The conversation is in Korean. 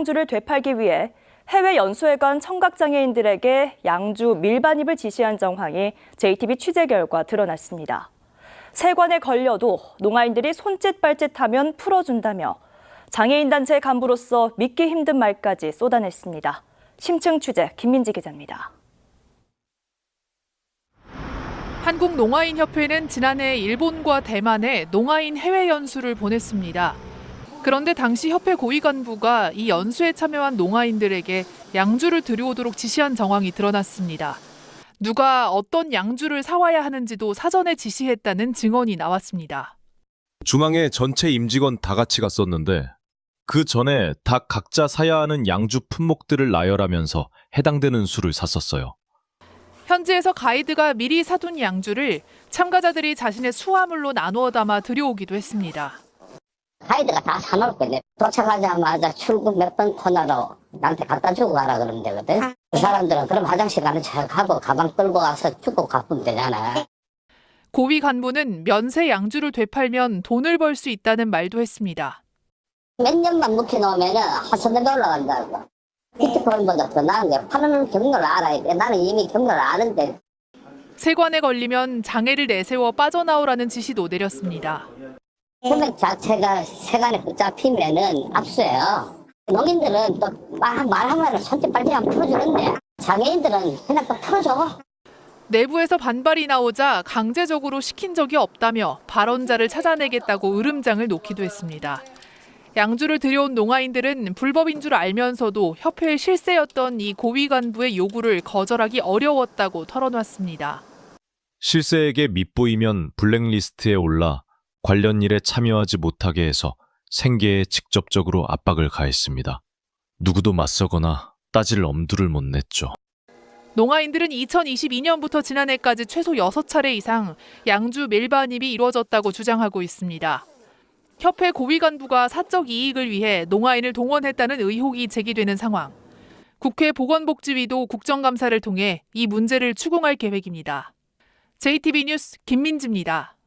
양주를 되팔기 위해 해외 연수에 간 청각장애인들에게 양주 밀반입을 지시한 정황이 JTB 취재 결과 드러났습니다. 세관에 걸려도 농아인들이 손짓 발짓하면 풀어준다며 장애인 단체 간부로서 믿기 힘든 말까지 쏟아냈습니다. 심층 취재 김민지 기자입니다. 한국농아인협회는 지난해 일본과 대만에 농아인 해외 연수를 보냈습니다. 그런데 당시 협회 고위 간부가 이 연수에 참여한 농아인들에게 양주를 들여오도록 지시한 정황이 드러났습니다. 누가 어떤 양주를 사와야 하는지도 사전에 지시했다는 증언이 나왔습니다. 중앙에 전체 임직원 다 같이 갔었는데 그 전에 다 각자 사야 하는 양주 품목들을 나열하면서 해당되는 수를 샀었어요. 현지에서 가이드가 미리 사둔 양주를 참가자들이 자신의 수화물로 나누어 담아 들여오기도 했습니다. 가이드가 다 거네. 도착하자마자 출국 몇번 코너로 나한테 갖다 주고 가라 그러면 되거든. 그 사람들은 그럼 화장실 가는 척하고 가방 끌고 가서 주고 갚으면 되잖아. 고위 간부는 면세 양주를 되팔면 돈을 벌 수 있다는 말도 했습니다. 몇 년만 묵혀놓으면은 하선에 올라간다고. 비트코인보다 더 나은 게 파는 경로를 알아야 돼. 나는 이미 경로를 아는데 세관에 걸리면 장애를 내세워 빠져나오라는 지시도 내렸습니다. 금액 자체가 세간에 붙잡히면은 압수해요. 농민들은 또막 말하면 손짓 발짓하면 풀어주는데 장애인들은 그냥 또 풀어줘. 내부에서 반발이 나오자 강제적으로 시킨 적이 없다며 발언자를 찾아내겠다고 으름장을 놓기도 했습니다. 양주를 들여온 농아인들은 불법인 줄 알면서도 협회의 실세였던 이 고위 간부의 요구를 거절하기 어려웠다고 털어놨습니다. 실세에게 밉보이면 블랙리스트에 올라 관련 일에 참여하지 못하게 해서 생계에 직접적으로 압박을 가했습니다. 누구도 맞서거나 따질 엄두를 못 냈죠. 농아인들은 2022년부터 지난해까지 최소 6차례 이상 양주 밀반입이 이루어졌다고 주장하고 있습니다. 협회 고위 간부가 사적 이익을 위해 농아인을 동원했다는 의혹이 제기되는 상황. 국회 보건복지위도 국정감사를 통해 이 문제를 추궁할 계획입니다. JTB 뉴스 김민지입니다.